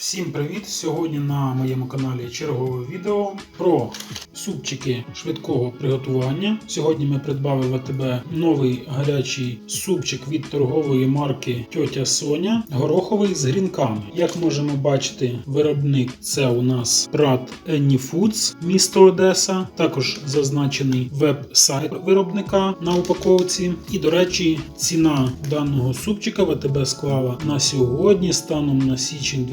Всім привіт! Сьогодні на моєму каналі чергове відео про супчики швидкого приготування. Сьогодні ми придбали в АТБ новий гарячий супчик від торгової марки Тьотя Соня, гороховий з грінками. Як можемо бачити, виробник це у нас Прат Any Foods, місто Одеса. Також зазначений веб-сайт виробника на упаковці. І, до речі, ціна даного супчика в АТБ склала на сьогодні, станом на січень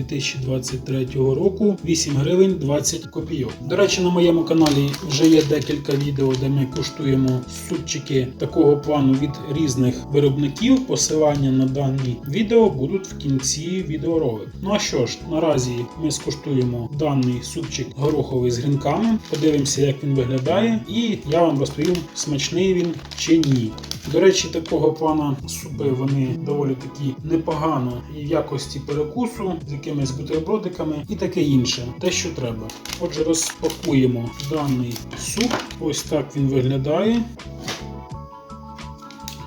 2023 року 8 гривень 20 копійок. До речі, на моєму каналі вже є декілька відео, де ми куштуємо супчики такого плану від різних виробників. Посилання на дані відео будуть в кінці відеоролику. Ну а що ж, наразі ми скуштуємо даний супчик гороховий з грінками. Подивимося, як він виглядає, і я вам розповім, смачний він чи ні. До речі, такого плана супи вони доволі такі непогано і в якості перекусу з якимись бутербродиками і таке інше, те, що треба. Отже, розпакуємо даний суп. Ось так він виглядає.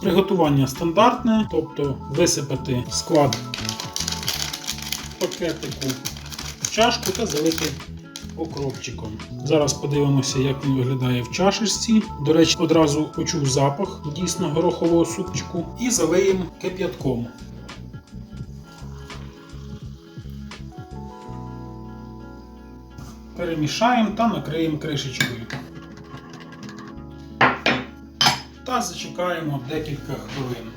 Приготування стандартне, тобто висипати склад пакетику в чашку та залити окропчиком. Зараз подивимося, як він виглядає в чашечці. До речі, одразу почув запах дійсно горохового супчику. І залиємо кип'ятком. Перемішаємо та накриємо кришечкою. Та зачекаємо декілька хвилин.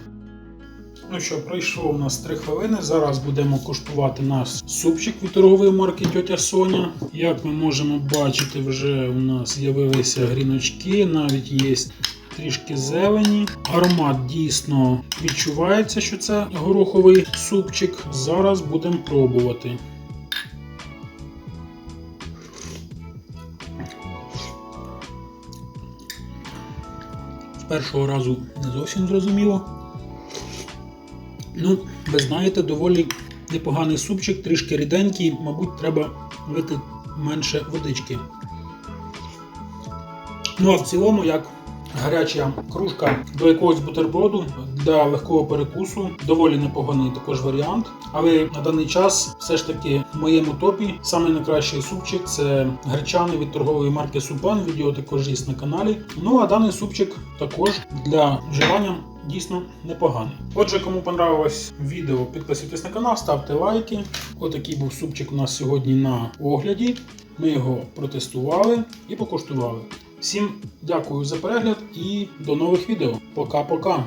Ну що, пройшло у нас 3 хвилини. Зараз будемо куштувати наш супчик від торгової марки Тьотя Соня. Як ми можемо бачити, вже у нас з'явилися гріночки, навіть є трішки зелені. Аромат дійсно відчувається, що це гороховий супчик. Зараз будемо пробувати. Першого разу не зовсім зрозуміло. Ну, ви знаєте, доволі непоганий супчик, трішки ріденький, мабуть, треба вити менше водички. Ну а в цілому, як гаряча кружка до якогось бутерброду для легкого перекусу, доволі непоганий також варіант. Але на даний час все ж таки в моєму топі саме найкращий супчик це гречаний від торгової марки Супан. Відео також є на каналі. Ну а даний супчик також для вживання дійсно непоганий. Отже, кому понравилось відео, підписуйтесь на канал, ставте лайки. Отакий був супчик у нас сьогодні на огляді. Ми його протестували і покуштували. Всім дякую за перегляд і до нових відео. Пока-пока!